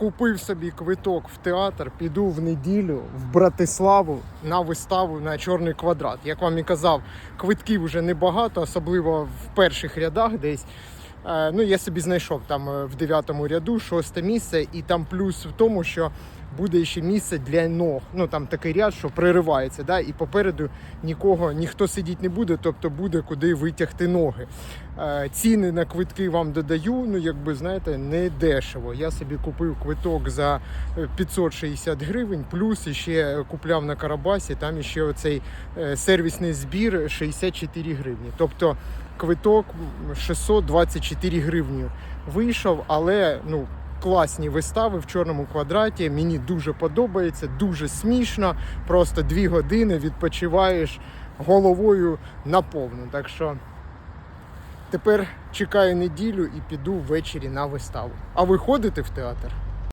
Купив собі квиток в театр, піду в неділю в Братиславу на виставу на чорний квадрат. Як вам і казав, квитків вже небагато, особливо в перших рядах десь. Е, Ну, я собі знайшов там е, в дев'ятому ряду шосте місце, і там плюс в тому, що буде ще місце для ног. Ну там такий ряд, що приривається, да? і попереду нікого, ніхто сидіти не буде, тобто буде куди витягти ноги. Е, Ціни на квитки вам додаю, ну якби знаєте, не дешево. Я собі купив квиток за е, 560 гривень, плюс ще купляв на Карабасі, там ще оцей е, сервісний збір 64 гривні. Тобто квиток 624 гривні вийшов, але ну. Класні вистави в чорному квадраті. Мені дуже подобається, дуже смішно. Просто дві години відпочиваєш головою наповну. Так що тепер чекаю неділю і піду ввечері на виставу. А ви ходите в театр?